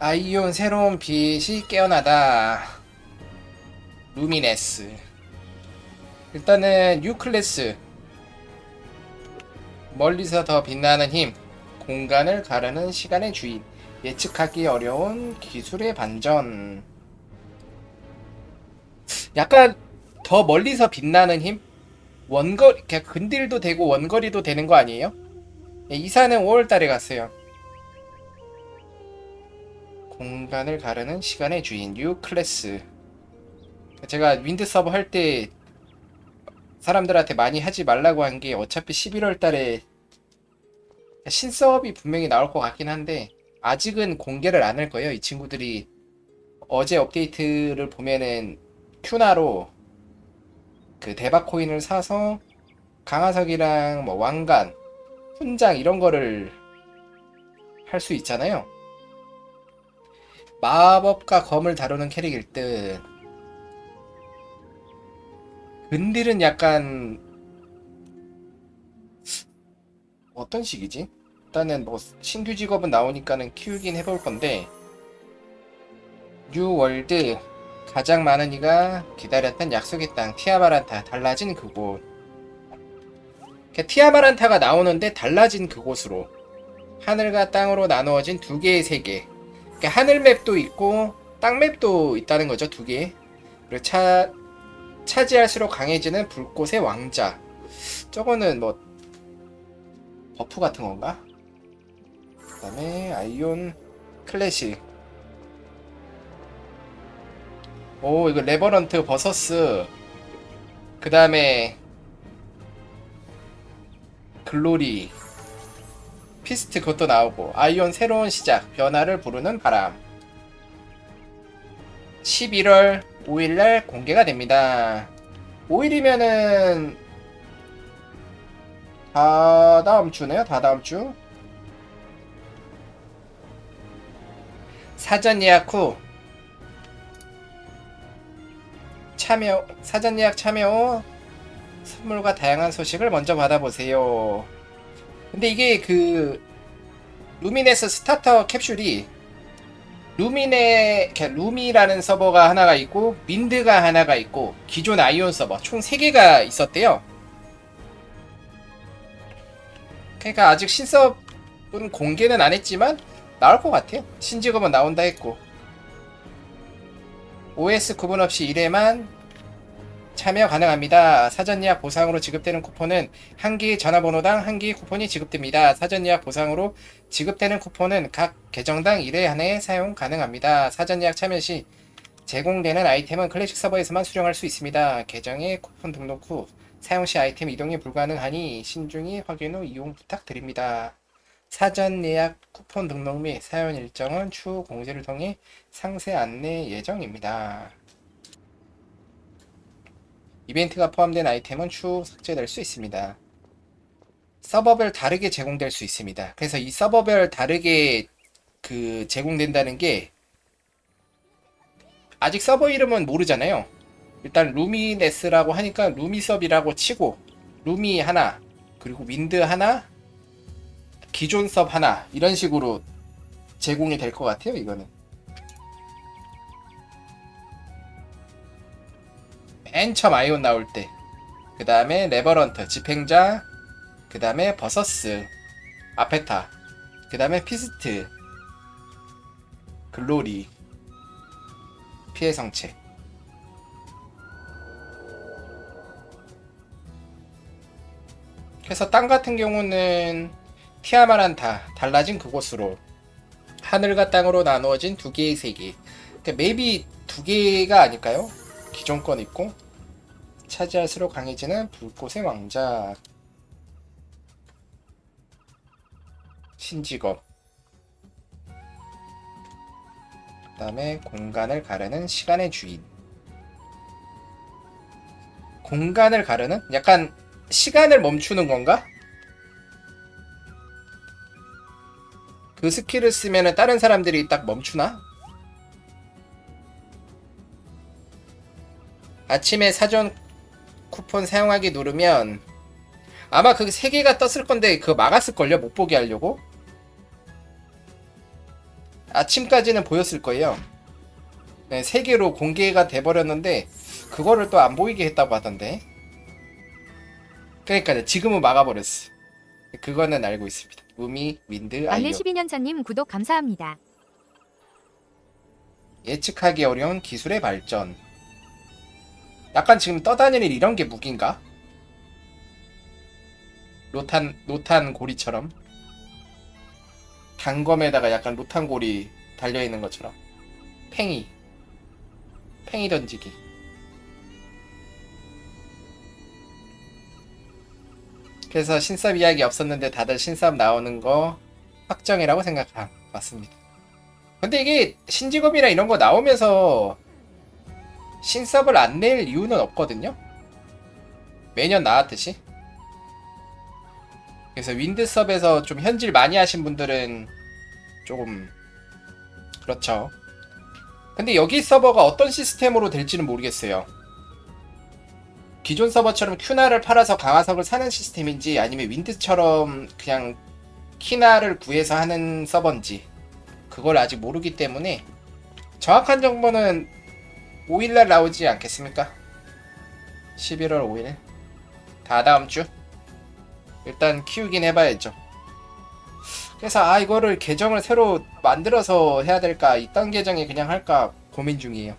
아이온 새로운 빛이 깨어나다. 루미네스. 일단은 뉴클래스. 멀리서 더 빛나는 힘. 공간을 가르는 시간의 주인. 예측하기 어려운 기술의 반전. 약간 더 멀리서 빛나는 힘? 원거리, 그냥 근딜도 되고 원거리도 되는 거 아니에요? 예, 이사는 5월달에 갔어요. 공간을 가르는 시간의 주인 뉴 클래스. 제가 윈드 서버 할 때 사람들한테 많이 하지 말라고 한 게 어차피 11월 달에 신서업이 분명히 나올 것 같긴 한데 아직은 공개를 안 할 거예요. 이 친구들이 어제 업데이트를 보면은 큐나로 그 대박 코인을 사서 강화석이랑 뭐 왕관, 훈장 이런 거를 할 수 있잖아요. 마법과 검을 다루는 캐릭일 듯. 근딜은 약간 어떤 식이지? 일단은 뭐 신규 직업은 나오니까는 키우긴 해볼 건데 뉴월드 가장 많은 이가 기다렸던 약속의 땅 티아마란타 달라진 그곳 티아마란타가 나오는데 달라진 그곳으로 하늘과 땅으로 나누어진 두 개의 세계 하늘 맵도 있고 땅 맵도 있다는 거죠 두 개. 그리고 차 차지할수록 강해지는 불꽃의 왕자. 저거는 뭐 버프 같은 건가? 그 다음에 아이온 클래식. 오 이거 레버런트 버서스. 그 다음에 글로리 피스트 그것도 나오고 아이온 새로운 시작 변화를 부르는 바람. 11월 5일날 공개가 됩니다. 5일이면은 다 다음 주네요 다 다음 주. 사전 예약 후. 참여 사전 예약 참여 후 선물과 다양한 소식을 먼저 받아보세요. 근데 이게 그 루미네스 스타터 캡슐이 루미네 이렇게 루미라는 서버가 하나가 있고 민드가 하나가 있고 기존 아이온 서버 총 3개가 있었대요. 그러니까 아직 신서은 공개는 안 했지만 나올 것 같아요. 신직업은 나온다 했고 OS 구분 없이 1회만 참여 가능합니다. 사전 예약 보상으로 지급되는 쿠폰은 한 개의 전화번호당 한 개의 쿠폰이 지급됩니다. 사전 예약 보상으로 지급되는 쿠폰은 각 계정당 1회 한해 사용 가능합니다. 사전 예약 참여 시 제공되는 아이템은 클래식 서버에서만 수령할 수 있습니다. 계정에 쿠폰 등록 후 사용 시 아이템 이동이 불가능하니 신중히 확인 후 이용 부탁드립니다. 사전 예약 쿠폰 등록 및 사용 일정은 추후 공지를 통해 상세 안내 예정입니다. 이벤트가 포함된 아이템은 추후 삭제될 수 있습니다. 서버별 다르게 제공될 수 있습니다. 그래서 이 서버별 다르게 그 제공된다는 게 아직 서버 이름은 모르잖아요. 일단 루미네스라고 하니까 루미섭이라고 치고 루미 하나 그리고 윈드 하나 기존 섭 하나 이런 식으로 제공이 될 것 같아요. 이거는. 맨 처음 아이온 나올 때. 그 다음에 레버런트, 집행자, 그 다음에 버서스, 아페타, 그 다음에 피스트, 글로리, 피해 성체. 그래서 땅 같은 경우는 티아마란타, 달라진 그곳으로 하늘과 땅으로 나누어진 두 개의 세계. 그러니까 맵이 두 개가 아닐까요? 기존 건 있고 차지할수록 강해지는 불꽃의 왕자 신직업 그 다음에 공간을 가르는 시간의 주인 공간을 가르는? 약간 시간을 멈추는 건가? 그 스킬을 쓰면 다른 사람들이 딱 멈추나? 아침에 사전 쿠폰 사용하기 누르면 아마 그세 개가 떴을 건데 그거 막았을걸요? 못 보게 하려고? 아침까지는 보였을 거예요. 네, 세 개로 공개가 돼버렸는데 그거를 또 안 보이게 했다고 하던데. 그러니까 지금은 막아버렸어. 그거는 알고 있습니다. 우미, 윈드, 아이오. 12년차님 구독 감사합니다. 예측하기 어려운 기술의 발전. 약간 지금 떠다니는 이런 게 무기인가? 로탄 로탄 고리처럼 단검에다가 약간 로탄 고리 달려 있는 것처럼 팽이 팽이 던지기. 그래서 신섭 이야기 없었는데 다들 신섭 나오는 거 확정이라고 생각하 맞습니다. 근데 이게 신직업이나 이런 거 나오면서 신섭을 안 낼 이유는 없거든요. 매년 나왔듯이. 그래서 윈드섭에서 좀 현질 많이 하신 분들은 조금 그렇죠. 근데 여기 서버가 어떤 시스템으로 될지는 모르겠어요. 기존 서버처럼 큐나를 팔아서 강화석을 사는 시스템인지 아니면 윈드처럼 그냥 키나를 구해서 하는 서버인지 그걸 아직 모르기 때문에 정확한 정보는 5일날 나오지 않겠습니까? 11월 5일 다 다음 주 일단 키우긴 해봐야죠. 그래서 아 이거를 계정을 새로 만들어서 해야 될까 이딴 계정에 그냥 할까 고민 중이에요.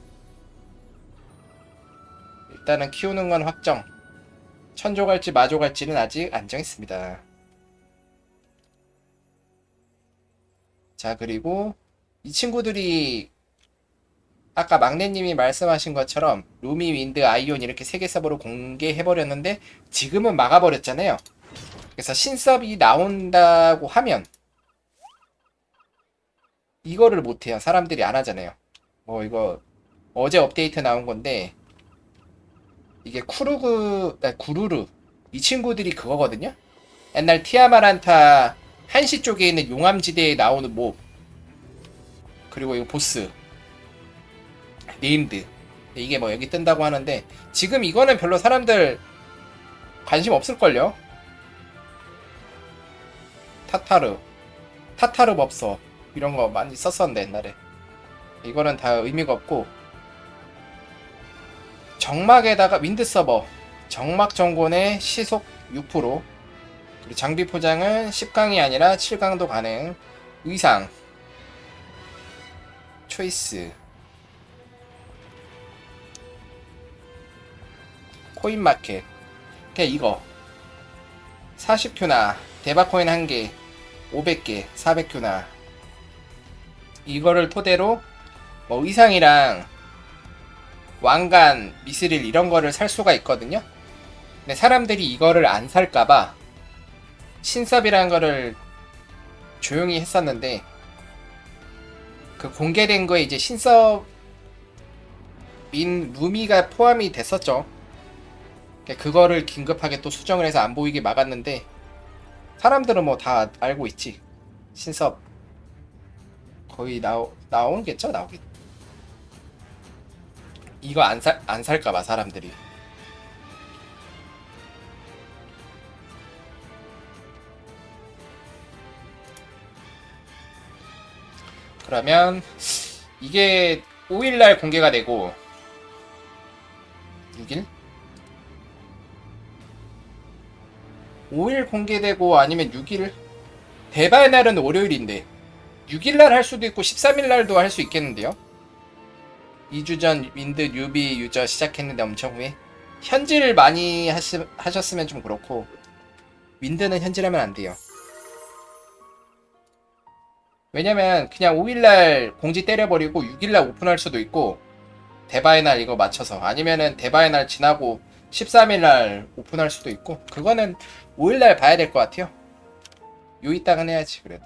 일단은 키우는 건 확정. 천조 갈지 마조 갈지는 아직 안 정했습니다. 자 그리고 이 친구들이 아까 막내님이 말씀하신 것처럼 루미, 윈드, 아이온 이렇게 세개 서버로 공개해버렸는데 지금은 막아버렸잖아요. 그래서 신섭이 나온다고 하면 이거를 못해요. 사람들이 안 하잖아요. 뭐 이거 어제 업데이트 나온 건데 이게 쿠루그, 아, 구루르 이 친구들이 그거거든요. 옛날 티아마란타 한시 쪽에 있는 용암지대에 나오는 몹 그리고 이거 보스 네임드. 이게 뭐 여기 뜬다고 하는데 지금 이거는 별로 사람들 관심 없을걸요? 타타르. 타타르 법서. 이런 거 많이 썼었는데 옛날에. 이거는 다 의미가 없고. 정막에다가 윈드 서버. 정막 정권의 시속 6% 그리고 장비 포장은 10강이 아니라 7강도 가능. 의상. 초이스 코인마켓. 그냥 이거. 40큐나 대박코인 1개 500개 400큐나. 이거를 토대로 뭐 의상이랑 왕관 미스릴 이런 거를 살 수가 있거든요. 근데 사람들이 이거를 안 살까봐 신섭이라는 거를 조용히 했었는데 그 공개된 거에 이제 신섭인 루미가 포함이 됐었죠. 그러니까 그거를 긴급하게 또 수정을 해서 안 보이게 막았는데 사람들은 뭐 다 알고 있지. 신섭 거의 나오 나오겠죠 나오겠. 이거 안살안 살까봐 사람들이. 그러면 이게 5일날 공개가 되고 6일? 5일 공개되고 아니면 6일? 대바의 날은 월요일인데 6일 날 할 수도 있고 13일 날도 할 수 있겠는데요? 2주 전 윈드 뉴비 유저 시작했는데 엄청 후에 현질 많이 하시, 하셨으면 좀 그렇고 윈드는 현질하면 안 돼요. 왜냐면 그냥 5일날 공지 때려버리고 6일날 오픈할 수도 있고 대바의 날 이거 맞춰서 아니면은 대바의 날 지나고 13일날 오픈할 수도 있고 그거는 5일날 봐야 될 것 같아요. 요 이따간 해야지 그래도.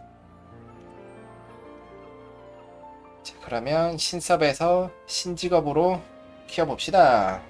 자 그러면 신섭에서 신직업으로 키워봅시다